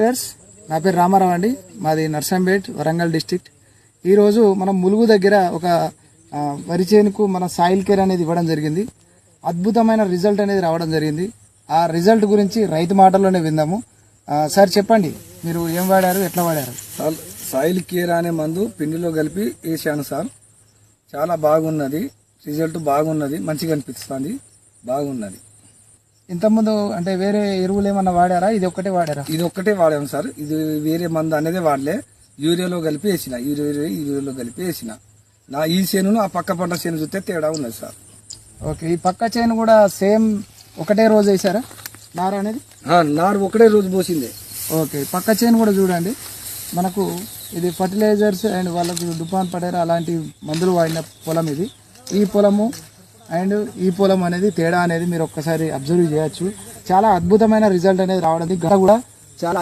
Friends నా పేరు రామారావు అండి. మాది నర్సంపేట్ వరంగల్ డిస్టిక్ ఈరోజు మనం ములుగు దగ్గర ఒక వరి చేనుకు మన సాయిల్ కేర్ అనేది ఇవ్వడం జరిగింది. అద్భుతమైన రిజల్ట్ అనేది రావడం జరిగింది. ఆ రిజల్ట్ గురించి రైతు మాటల్లోనే విందాము. సార్ చెప్పండి మీరు ఏం వాడారు ఎట్లా వాడారు? సాయిల్ కేర్ అనే మందు పిండిలో కలిపి వేసాను సార్. చాలా బాగున్నది రిజల్ట్ బాగున్నది మంచిగా అనిపిస్తుంది బాగున్నది. ఇంతకుముందు అంటే వేరే ఎరువులు ఏమన్నా వాడారా? ఇది ఒక్కటే వాడారా? ఇది ఒక్కటే వాడాను సార్. ఇది వేరే మందు అనేది వాడలే. యూరియాలో కలిపి వేసిన. యూరియా యూరియాలో కలిపి వేసిన. నా ఈ చేనును ఆ పక్క పంట చేను చూస్తే తేడా ఉన్నది సార్. ఓకే ఈ పక్క చేను కూడా సేమ్ ఒకటే రోజు వేసారా? నార అనేది? నారు ఒకటే రోజు పోసిందే. ఓకే పక్క చేను కూడా చూడండి. మనకు ఇది ఫర్టిలైజర్స్ అండ్ వాళ్ళకి డుపాన్ పడేరా అలాంటి మందులు వాడిన పొలం ఇది. ఈ పొలము అండ్ ఈ పొలం అనేది తేడా అనేది మీరు ఒక్కసారి అబ్జర్వ్ చేయొచ్చు. చాలా అద్భుతమైన రిజల్ట్ అనేది రావడానికి గత కూడా చాలా